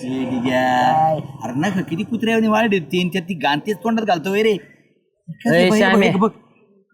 ए, गिग्या. अरे ना किती कुत्र्याने वाढ ते. त्यात ती गांतेच तोंडात घालतो रे. बघ, श्यामे. बघ,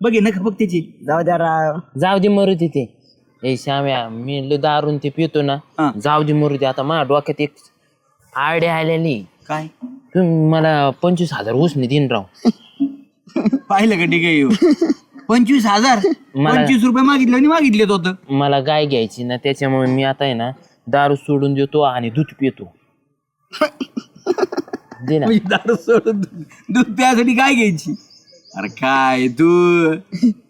बघ नख बघ त्याची. जाऊ द्या राव. जाऊ दे मरू तिथे. ए श्याम्या मी लय दारून ते पितो ना. हा. जाऊ दे मरू दे. आता माझ्या डोक्यात एक आयडिया आलेली. काय? तुम्ही मला पंचवीस हजार उसने देईन राव. पाहिलं का ठीक आहे पंचवीस हजार? मला- पंचवीस रुपये मागितले आणि मागितले होत. मला गाय घ्यायची ना त्याच्यामुळे मी आता आहे ना दारू सोडून देतो आणि दूध पितो. दे ना. दारू सोडून दूध- प्यासाठी काय घ्यायची? अरे काय तू?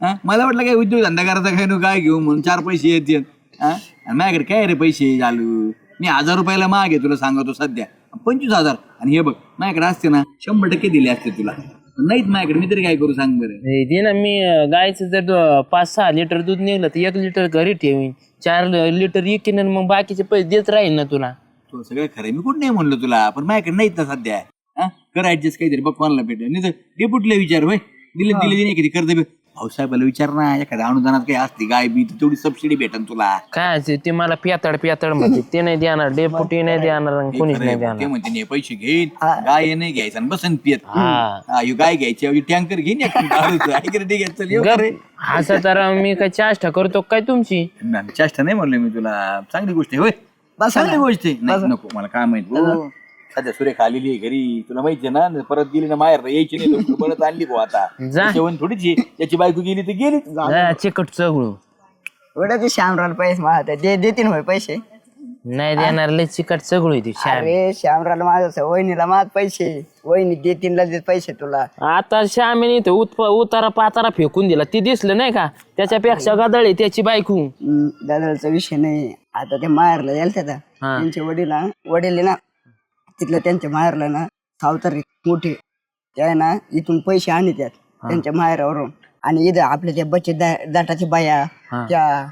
हा? मला वाटलं काय उद्योग धंदा करायचा काय? नको काय घेऊ म्हणून चार पैसे येतील हा? आणि माझ्याकडे काय रे पैसे चालू? मी हजार रुपयाला मागे तुला सांगतो सध्या. पंचवीस हजार. आणि हे बघ माझ्याकडे असते ना शंभर टक्के दिले असते तुला. नाहीत माझ्याकडे मी तरी काय करू सांग बरं? ए, दे ना मी अं, गायचं जर दो- पाच सहा लिटर दूध निघलं तर एक लिटर घरी ठेवीन. चार ल- लिटर एकीन मग बाकीचे पैसे देत राहील ना तुला. तो सगळं खरं मी कुठं नाही म्हणलो तुला पण माझ्याकडे नाहीत ना सध्या. हा? कर ऍडजस्ट काहीतरी बघ कोणाला भेटेल. नाही तर डेपुटला विचार भाई दिले दिले दिले किती कर्ज भाऊसाहेबाला विचार ना एखाद्या अनुदानात काही असते गाय बी तर तेवढी सबसिडी भेटेल तुला. काय असेल ते मला पियातड पियातड म्हणते. ते नाही देणार डेपुटी नाही देणार आणि कोणीच नाही ते देणार. म्हणते नाही पैसे घेईन. गाय नाही घ्यायचं आणि बसन पियत. हा. हा, ह्यो गाय घ्यायची ऐवजी टँकर घेईन एक दारूचं. ऐक रे, ठीक आहे, चल, येऊ का रे? असं तर मी काय चाष्टा करतो काय तुमची? नाही, चेष्टा नाही म्हणलं मी तुला. चांगली गोष्ट आहे होय? चांगली गोष्ट आहे नाही नको मला काय माहीत. भाऊ. सध्या सुरेख आलेली आहे घरी. तुला माहिती आहे ना परत गेली ना माहेर यायची नाही लवकर. परत आणली भाऊ आता. जा. जेवण थोडीची त्याची बायको गेली तर गेली चिकट चगळू एवढं ते श्यामराव पैसे मला दे देतील होय पैसे. नाही देणार लय चिकट चगळू आहे ती श्याम अरे श्यामरावला माझं वहिनीला माझ पैसे. वहिनी देतीनला देत पैसे तुला. आता श्यामीने इथं उत उतारा पातारा फेकून दिला. ती दिसलं नाही का? त्याच्यापेक्षा गदळ आहे त्याची बायको. दादाचा विषय नाही. आता ते माहेरला जायला त्याचा हा. त्यांचे वडील वडील आहे ना तिथलं त्यांच्या माहेरला ना सावतार मोठे. ते आहे ना इथून पैसे आणि त्यात त्यांच्या माहेरावरून. आणि इथं आपल्या त्या बचत दा- दाटाच्या बाया हा. त्या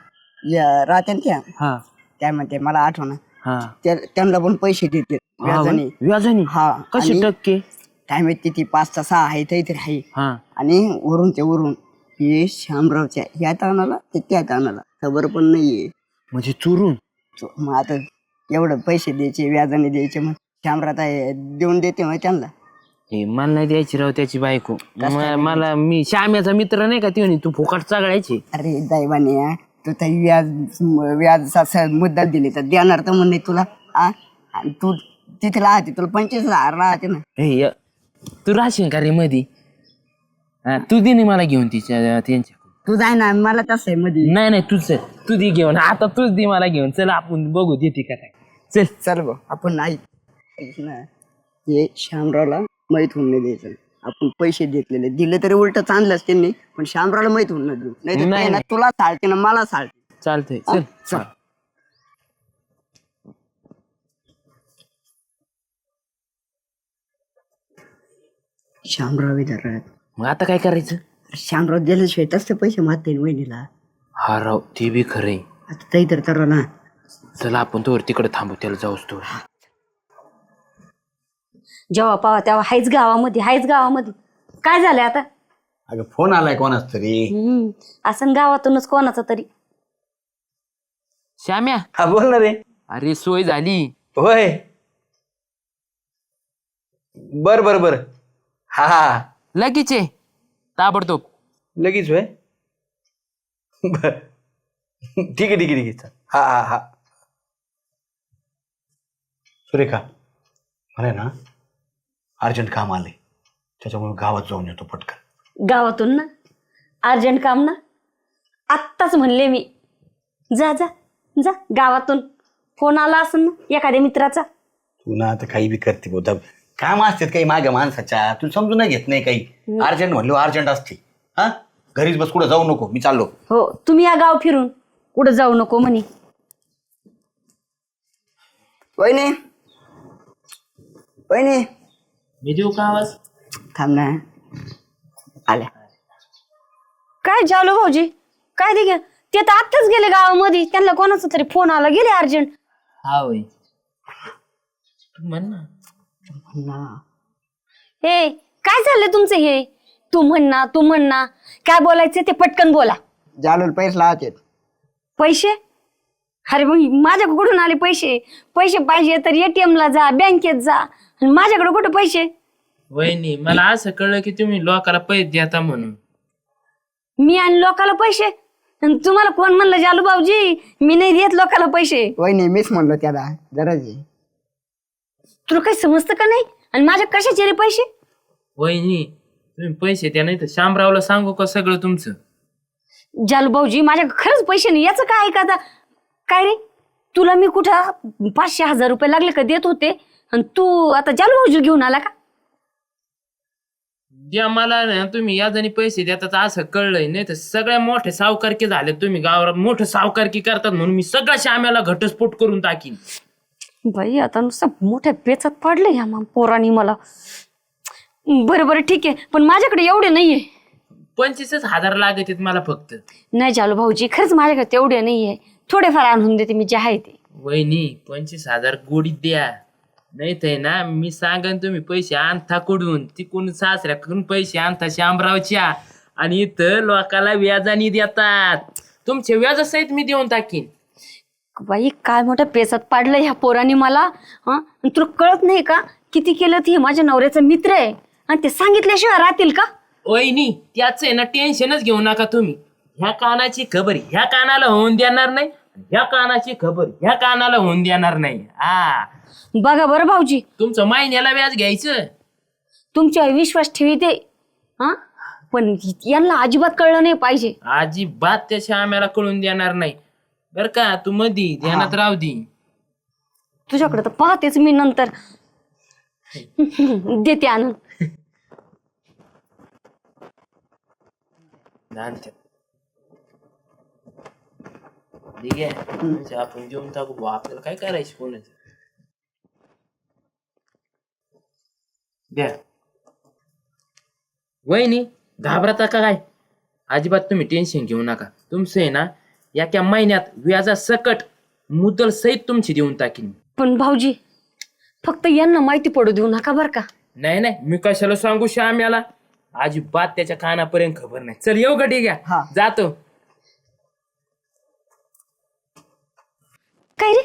या राहत्या ना त्या. हा. त्या म्हणते मला आठवण हा. त्या- त्यांना पण पैसे देते व्याजाने. व्याजानी? हा. आणि टक्के? काय माहीत किती पाच सहा सहा आहे तरी आहे हा. आणि वरून ते वरून हे श्यामरावच्या या तानाला ते त्या तानाला खबर पण नाहीये. म्हणजे चुरून? तो- मग आता एवढं पैसे द्यायचे व्याजाने द्यायचे मग श्यामराव आहे देऊन देते मग त्यांना. हे मला नाही द्यायची राव त्याची बायको. म- मला मी श्याम्याचा मित्र नाही का ती म्हणे तू फुकट चगळायची अरे दैवाने तू तर व्याज व्याज असं मुद्दा दिली. तर देणार तर म्हणे तुला. आ? आणि तू तिथे राहते तुला पंचवीस हजार राहते ना. हे य- तू राहशील का रे मधी? हा, तू दे मला घेऊन तिच्या त्यांच्या तू जाय ना मला तसं आहे मध्ये नाही नाही तूच चल. तू दे घेऊन. आता तूच दे मला घेऊन. चल आपण बघू देते का काय. चल. चल भाऊ आपण नाही. ना. हे श्यामरावला माहीत होऊन नाही द्यायचं. आपण पैसे घेतलेले. दिले तरी उलट चांगलंच त्यांनी पण श्यामरावला माहीत होऊन नाही देऊ नाही नाही, ना तुला चालते ना मला चालते चालतंय चल. राहत. मग आता काय करायचं? श्यामराव दिल्याशिवाय तसं पैसे मागते वहिनीला. हा राव ते बी खरंय. आता तरी तर तर ना. चला आपण तोवर तिकडे थांबू त्याला जाऊस तो जेव्हा पावा तेव्हा हायच गावामध्ये हायच गावामध्ये. काय झालंय आता? अगं फोन आलाय कोणाच तरी. हम्म असं गावातूनच कोणाचा तरी. श्याम्या. हा बोल ना रे. अरे सोय झाली. होय. बर बर बर. हा हा. लगेच आहे ताबडतोब. लगेच होय? बर. ठीक आहे ठीक आहे ठीक आहे. चल. हा हा हा. सुरेखा मला ना अर्जंट काम आले त्याच्यामुळे गावात जाऊन येतो पटकन. गावातून ना? अर्जंट काम ना? आत्ताच म्हणले मी. जा जा जा गावातून. फोन आला असेल ना एखाद्या मित्राचा? तू ना आता काही बी करते बोधा काम असतात काही मागे माणसाच्या. तू समजून नाही घेत नाही काही. अर्जंट म्हणलो अर्जंट असते. हा? घरीच बस कुठं जाऊ नको. मी चाललो. हो तुम्ही या गाव फिरून. कुठं जाऊ नको म्हणे. वहिनी. वहिनी. मी देऊ का आवाज? थांब ना. आल्या. काय जालो भाऊजी? काय दे गे ते तर आत्ताच गेले गावामध्ये. त्यांना कोणाचा तरी फोन आला. गेले अर्जंट. हा होय. तू म्हण ना. ना. हे काय झालंय तुमचं हे? तू म्हण ना तू म्हण ना. काय बोलायचं ते पटकन बोला. जालून पैसे लावते पैसे? अरे मग माझ्याकडे कुठून आले पैसे? पैसे पाहिजे तर ATM ला जा बँकेत जा. आणि माझ्याकडे कुठे पैसे? वहिनी मला असं कळलं की तुम्ही लोकाला पैसे देता म्हणून. मी आणि लोकाला पैसे? आणि तुम्हाला कोण म्हणलं जालू भाऊजी मी नाही देत लोकाला पैसे. वहिनी मीच म्हणलो त्याला गरज आहे तुला काही समजतं का नाही? आणि माझ्या कशाचे रे पैसे? वहिनी तुम्ही पैसे द्या नाही तर शामरावला सांगू का सगळं तुमचं? जालू भाऊजी माझ्या खरंच पैसे नाही याचं काय का आता काय रे? तुला मी कुठं पाचशे हजार रुपये लागले का देत होते? आणि तू आता जालू भाऊजी घेऊन आला का? द्या मला ना तुम्ही याजाने पैसे देतात असं कळलंय. नाही तर सगळ्या मोठे सावकारकी झाले तुम्ही गावात मोठं सावकारकी करतात म्हणून मी सगळ्या श्याम्याला घटस्फोट करून टाकीन. बाई आता नुसतं मोठ्या पेचात पाडलं या मग पोरानी मला. बरं बरं ठीक आहे. पण माझ्याकडे एवढे नाहीये. पंचवीसच हजार लागत आहेत मला फक्त. नाही जालू भाऊजी खरंच माझ्याकडे तेवढे नाहीये. थोडेफार आणून देते मी जे आहे ते. वहिनी पंचवीस हजार गोडीत द्या. नाही तर ना मी सांगन तुम्ही पैसे आणता कुठून? तिकडून सासऱ्याकडून पैसे आणता शामरावच्या. आणि इथं लोकाला व्याजाने देतात. तुमचे व्याजासहित मी देऊन टाकीन. बाई काय मोठ्या पेचात पाडलं ह्या पोराने मला हं? तुला कळत नाही का? किती केलं ते? माझ्या नवऱ्याचा मित्र आहे. आणि ते सांगितल्याशिवाय राहतील का? वहिनी त्याच आहे ना टेन्शनच घेऊ नका तुम्ही. ह्या कानाची खबर ह्या कानाला होऊन देणार नाही ह्या कानाची खबर ह्या कानाला होऊन देणार नाही. हा. बघा बरं भाऊजी. तुमचं महिन्याला व्याज घ्यायचं? तुमच्यावर विश्वास ठेवीते हा? पण यांना अजिबात कळलं नाही पाहिजे. अजिबात त्या श्याम्याला कळून देणार नाही. बर का? तू मधी ध्यानात राहू दे. तुझ्याकडे तर पाहतेच मी नंतर. देते आणून. ठीक आहे? म्हणजे आपण जेवून टाकू बुवा, आपल्याला काय करायचं कोणाचं द्या. वहिनी घाबरता का काय? अजिबात तुम्ही टेन्शन घेऊ नका. तुमचं आहे ना या महिन्यात व्याजा सकट मुदल सहित तुमची देऊन टाकीन पण भाऊजी फक्त यांना माहिती पडू देऊ नका बर का? नाही नाही मी कशाला सांगू श्याम्याला? अजिबात त्याच्या कानापर्यंत खबर नाही. चल येऊ का ठीक हा. आहे जातो. काय रे?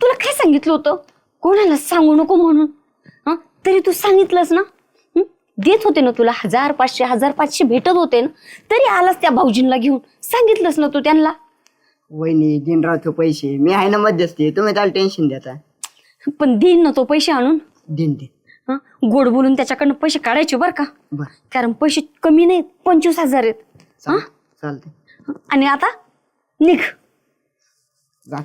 तुला काय सांगितलं होतं? कोणाला सांगू नको म्हणून? हं? तरी तू सांगितलंस ना? हं? देत होते ना तुला? हजार पाचशे हजार पाचशे भेटत होते ना? तरी आलास त्या भाऊजींना घेऊन. सांगितलंस ना तू त्यांना? वहिनी दिनरावचे पैसे. मी आहे ना मध्यस्थी तुम्ही त्याला टेन्शन देता पण देईन ना तो पैसे आणून. दिन दिन हं? गोड बोलून त्याच्याकडनं पैसे काढायचे बरं का? बर. कारण पैसे कमी नाहीत. पंचवीस हजार आहेत. चाल चालते? आणि आता निघ. जा.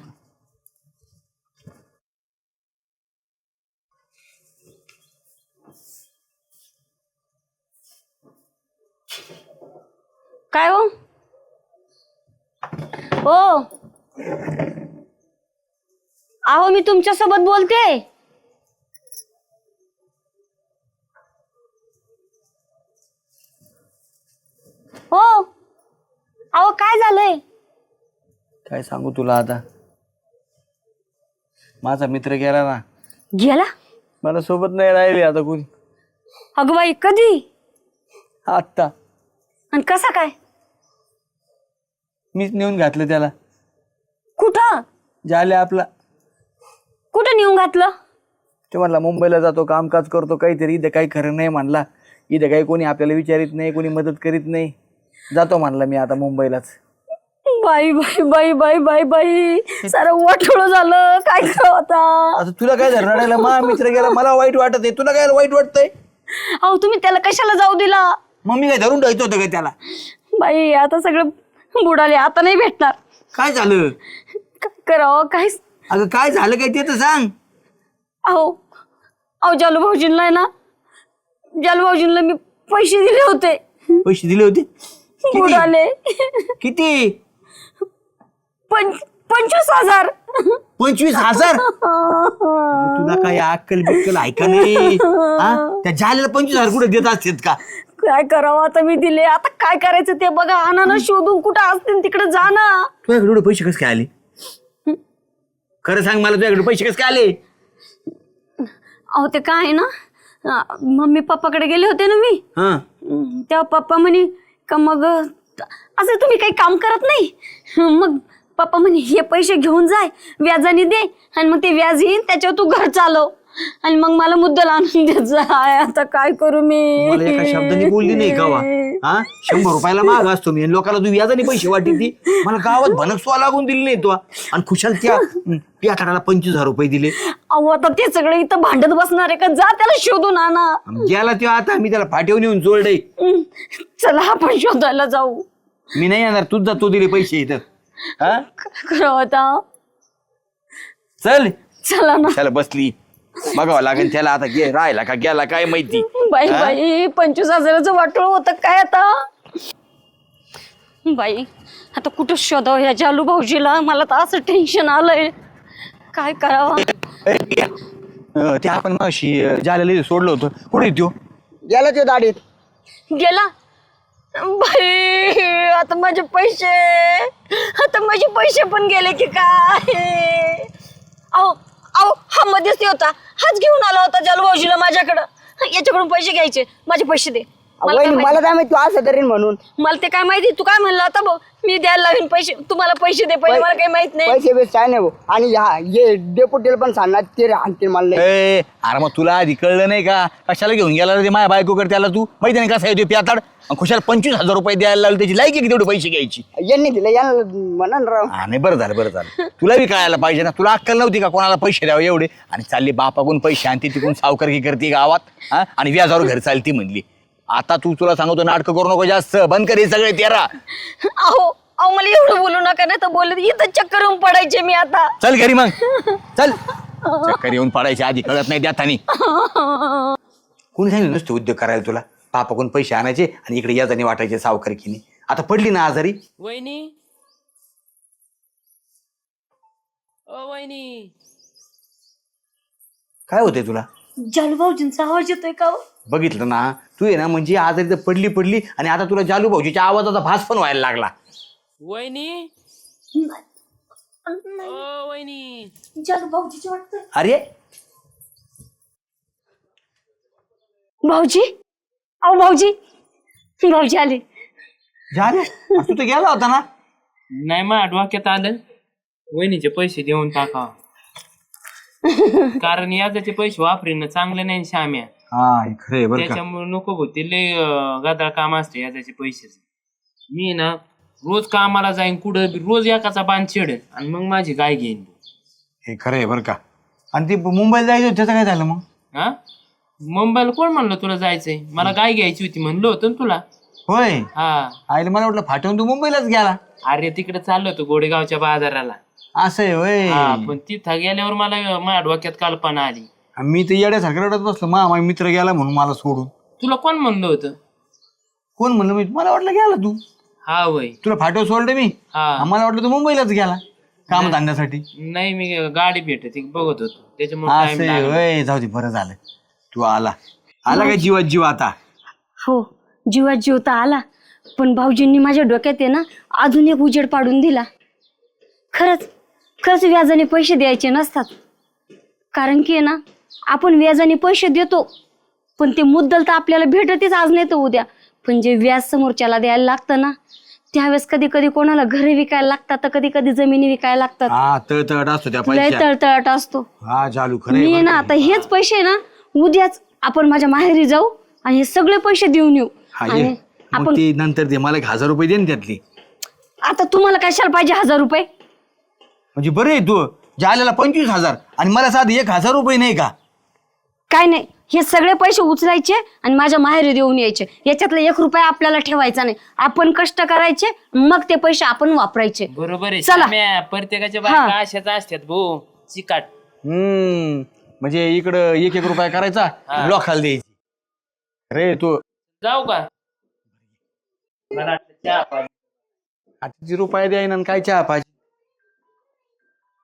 काय हो? हो. अहो मी तुमच्यासोबत बोलते. हो. अहो काय झालंय? काय सांगू तुला आता? माझा मित्र गेला ना. गेला? मला सोबत नाही राहिले आता कोणी. अगं बाई कधी? आत्ता. आणि कसा काय? मीच नेऊन घातलं त्याला. कुठं? झाले आपला. कुठं नेऊन घातलं? ते म्हणला मुंबईला जातो कामकाज करतो काहीतरी इथं काही खरं नाही म्हणला. इथं काही कोणी आपल्याला विचारित नाही कोणी मदत करीत नाही. जातो म्हणला मी आता मुंबईलाच. बाई बाई बाई बाई बाई बाई. सारं वाटोळ झालं. काय आता? आता तुला काय झालं? रडायला मा मित्र गेला. मला वाईट वाटत आहे. तुला काय वाईट वाटतंय? अहो तुम्ही त्याला कशाला जाऊ दिला? मग मी काय धरून ठेवतो होतं काय त्याला? बाई आता सगळं बुडाले आता नाही भेटणार. काय झालं? काय करावं काय अगं काय झालं काय ते तर सांग. अहो अहो जालू भाऊजींना आहे ना जालू भाऊजींना मी पैसे दिले होते. पैसे दिले होते? किती? बुडाले. किती? पंच पंचवीस हजार. पंचवीस हजार? तुला काय अक्कल बिक्कल ऐका नाही? हा? त्या झालेला पंचवीस हजार कुठे देत असतात का? काय करावं आता मी दिले? आता काय करायचं ते बघा. आणा ना शोधून कुठं असतील तिकडे जा ना. तुझ्याकडे एवढे पैसे कसं काय आले? खरं सांग मला तुझ्याकडे पैसे कसं काय आले? अहो ते काय आहे ना? अं, मम्मी पप्पाकडे गेले होते ना मी. हा. हम्म, तेव्हा पप्पा म्हणे का मग असं तुम्ही काही काम करत नाही? मग पप्पा म्हणे हे पैसे घेऊन जाय व्याजाने दे आणि मग ते व्याज येईन त्याच्यावर तू घर चालव. आणि मग मला मुद्दल आणून आता काय करू मी? मला एका शब्दाने बोलली नाही गावा हा? शंभर रुपयाला माग असतो मी आणि लोकांना तू व्याजाने पैसे वाटी ती. मला गावात भनक स्वा लागून दिली नाही तो. आणि खुशाल त्या पियाटाला पंचवीस हजार रुपये दिले. अहो आता ते सगळे इथं भांडत बसणार आहे का? जा त्याला शोधून आणा. गेला तो आता मी त्याला फाटेवून येऊन जोडले हम्म. चला आपण शोधायला जाऊ. मी नाही येणार तूच जा तू दिले पैसे इथं. हा? काय करावं आता. चल. चला ना. त्याला बसली. बघावं लागेल त्याला आता गे राहिला का गेला काय माहिती? बाई हा? बाई पंचवीस हजाराचं वाटोळ होतं काय आता? बाई आता कुठं शोधावं या जालू भाऊजीला? मला तर असं टेन्शन आलंय. काय करावं? अं, ते आपण मावशी ज्याला सोडलं होतं. कुठे त्यो गेला ते दाढीत. गेला? बाई आता माझे पैसे. आता माझे पैसे पण गेले की काय? अहो अहो हा मध्यस्थी होता. हाच घेऊन आला होता जालू भाऊजीला माझ्याकडं. याच्याकडून पैसे घ्यायचे. माझे पैसे दे. मला काय वहिनी माहिती? मला काय माहिती तू असं तरी म्हणून. मला ते काय माहिती? तू काय म्हणला आता भाऊ? मी द्यायला लावीन पैसे. तुम्हाला पैसे दे पहिले मला काही माहीत नाही. पैसे बेस काय नाही भाऊ. आणि हा ये डेपुटीला पण सांगणार ते आणतील मला लय. ए अरे मग तुला आधी कळलं नाही का? कशाला घेऊन गेला रे ते माझ्या बायकोकडे त्याला तू? माहिती नाही कसा येतो प्याताड? आणि खुशाल पंचवीस हजार रुपये द्यायला लागले त्याची लायकी की तेवढे पैसे घ्यायची? यांनी दिलं यांना म्हणा ना राव. हा नाही बरं झालं बरं झालं. तुला बी कळायला पाहिजे ना तुला अक्कल नव्हती का कोणाला पैसे द्यावे एवढे? आणि चालली बापाकडून पैसे आणते तिकडून सावकारकी करते गावात हा? आणि व्याजावर घर चालती म्हणली. आता तू तुला सांगतो नाटकं करू नको जास्त. बंद कर हे सगळे तेरा. अहो अहो मला एवढं बोलू नका नाही तर बोलत इथं चक्कर येऊन पडायचे मी आता. चल घरी मग. चल. चक्कर येऊन पडायचे आधी कळत नाही त्यात कोणी सांगितलं नुसते उद्योग करायला तुला? बापाकडून पैसे आणायचे आणि इकडे याजाने वाटायचे सावकारकीने. आता पडली ना आजारी? वहिनी. ओ वहिनी. काय होतंय तुला? जालू भाऊजींचा आवाज येतोय का हो? बघितलं ना तू आहे ना म्हणजे आजारी तर पडली पडली आणि आता तुला जालू भाऊजीच्या आवाजाचा भास पण व्हायला लागला. वहिनी? ओ वहिनी. जालू भाऊजीची वाटतंय अरे! भाऊजी? अहो भाऊजी. भाऊजी आले. झाले तू तर गेला होता ना. नाही मग डोक्यात आलं. वहिनीचे पैसे देऊन टाका कारण याचे पैसे वापरीन चांगले नाही श्याम्या. हा हे खरं आहे बरं का. त्याच्यामुळे नको होते लय अं, गदाळ काम असते याचे पैसे मी ना रोज कामाला जाईन कुठं बी रोज एकाचा बांध छेडेन आणि मग माझी गाय घेईन हे खरं आहे बरं का. आणि ते मुंबईला जायचं होतं त्याचं काय झालं मग? हा? मुंबईला कोण म्हणलं तुला जायचंय? मला गाय घ्यायची होती म्हणलं होतं ना तुला. होय? हा. आईला मला वाटलं फाटवून तू मुंबईलाच गेला. अरे तिकडे चाललो होतो गोडेगावच्या बाजाराला. असं आहे होय. हा पण तिथं गेल्यावर मला माझ्या डोक्यात कल्पना आली. आणि मी तर येड्यासारखं रडत बसलो. मा माझा मित्र गेला म्हणून मला सोडून. तुला कोण म्हणलं होतं? कोण म्हणलं मी? मला वाटलं गेला तू. हा वय. तुला फाटव सोडलं मी? हा. मला वाटलं तू मुंबईलाच गेला. काम धंद्यासाठी. नाही मी गाडी भेटत बघत होतो. त्याच्यामुळे असं आहे. होय जाऊ दे बरं झालं. तू आला. आला काय जीवात जीव आता? हो जीवात जीव तर आला. पण भाऊजींनी माझ्या डोक्यात आहे ना अजून एक उजेड पाडून दिला. खरंच खरंच व्याजाने पैसे द्यायचे नसतात. कारण की आहे ना आपण व्याजाने पैसे देतो पण ते मुद्दल तर आपल्याला भेटतच आज नाही तर उद्या. पण जे व्याज समोरच्याला द्यायला लागतं ना त्यावेळेस कधी कधी कोणाला घरे विकायला लागतात तर कधी कधी जमिनी विकायला लागतात. हा तळतळट असतो त्या लय पैशात तळतळाट असतो. हा चालू खरं मी आहे आहे बरं ना. आता हेच पैसे ना उद्याच आपण माझ्या माहेरी जाऊ आणि हे सगळे पैसे देऊन येऊ. हा ये. आणि मग आपण ते नंतर दे मला एक हजार रुपये दे ना त्यातली. आता तुम्हाला कशाला पाहिजे हजार रुपये? म्हणजे बरं आहे तू जायला पंचवीस हजार आणि मला साधे एक हजार रुपये नाही का? काय नाही हे सगळे पैसे उचलायचे आणि माझ्या माहेरी देऊन यायचे. याच्यातला एक रुपया आपल्याला ठेवायचा नाही. आपण कष्ट करायचे मग ते पैसे आपण वापरायचे. बरोबर आहे चला. प्रत्येकाच्या बायका अशाच असतात चिकाट. हम्म म्हणजे इकडं एक एक रुपया करायचा लोखाला द्यायची. रे तू जाऊ का? मला वाटलं चहा पाहिजे. आठशे रुपये द्याय ना काय चहा पाहिजे